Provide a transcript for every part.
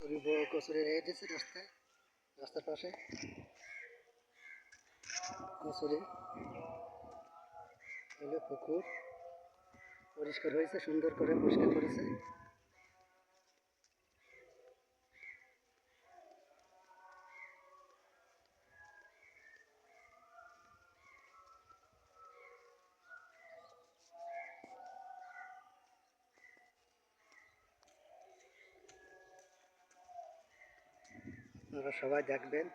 বড় কচুরি রেখে দিয়েছে রাস্তায়, রাস্তার পাশে। কচুরি। হলো পুকুর। পরিষ্কার হয়েছে, সুন্দর করে পরিষ্কার করেছে। আপনারা সবাই দেখবেন,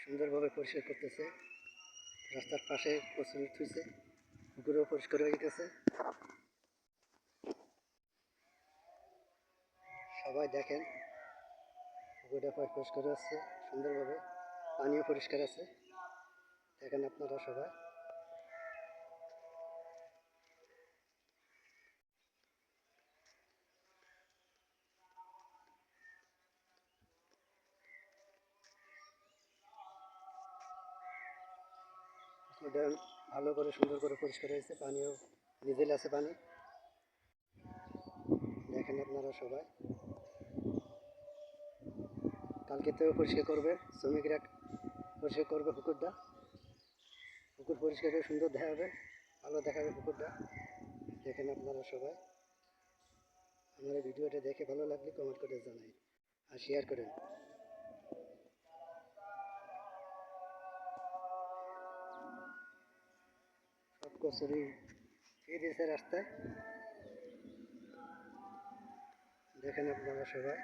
সুন্দরভাবে পরিষ্কার করতেছে। রাস্তার পাশে প্রচুর থুইছে, পুকুরেও পরিষ্কার হয়ে গেছে। সবাই দেখেন, পুকুরটা পরিষ্কার আছে সুন্দরভাবে, পানিও পরিষ্কার আছে। দেখেন আপনারা সবাই। পুকুরটা ভালো করে, সুন্দর করে পরিষ্কার হয়েছে পানিও নিজেল আছে পানি। দেখেন আপনারা সবাই। কালকে তো পরিষ্কার করবে, শ্রমিকরা পরিষ্কার করবে পুকুরটা। পুকুর পরিষ্কার করে সুন্দর দেখাবে, ভালো দেখাবে পুকুরটা। দেখেন আপনারা সবাই। আমার ভিডিওটা দেখে ভালো লাগলে কমেন্ট করে জানাই আর শেয়ার করেন। কচুরি খেয়ে দিয়েছে রাস্তায়। দেখেন আপনারা সবাই।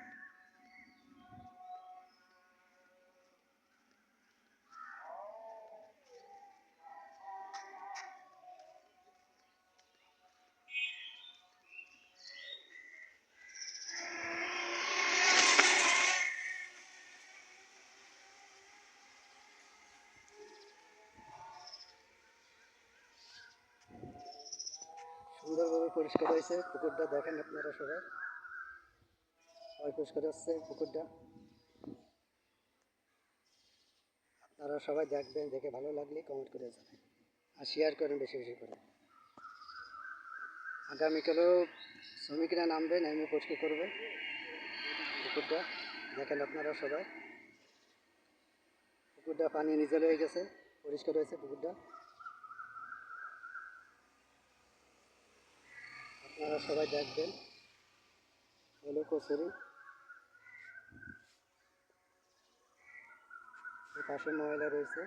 সুন্দরভাবে পরিষ্কার হয়েছে, পুকুরটা দেখেন আপনারা সবাই। সবাই পরিষ্কার হচ্ছে পুকুরটা। আপনারা সবাই দেখবেন, দেখে ভালো লাগলে কমেন্ট করে যাবেন আর শেয়ার করেন বেশি বেশি করে। আগামীকালও শ্রমিকরা নামবেন নেমে পরিষ্কার করবে পুকুরটা। দেখেন আপনারা সবাই। পুকুরটা পানি নিজে হয়ে গেছে, পরিষ্কার হয়েছে পুকুরটা। আপনারা সবাই দেখবেন। হলো কচুরি পাশে ময়লা রয়েছে।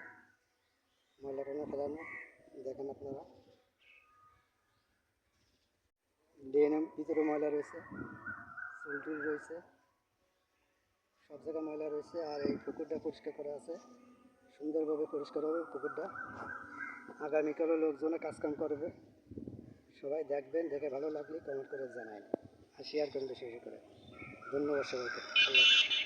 ময়লা কোনো ফেলানো, দেখেন আপনারা। ড্রেনের ভিতরে ময়লা রয়েছে, চুলটুল রয়েছে, সব জায়গায় ময়লা রয়েছে, আর এই পুকুরটা পরিষ্কার করা আছে। সুন্দরভাবে পরিষ্কার হবে পুকুরটা। আগামীকালও লোকজনে কাজকাম করবে। সবাই দেখবেন, দেখে ভালো লাগলে কমেন্ট করে জানায় আর শেয়ার করুন বেশি বেশি করে। ধন্যবাদ সবাইকে। আল্লাহ।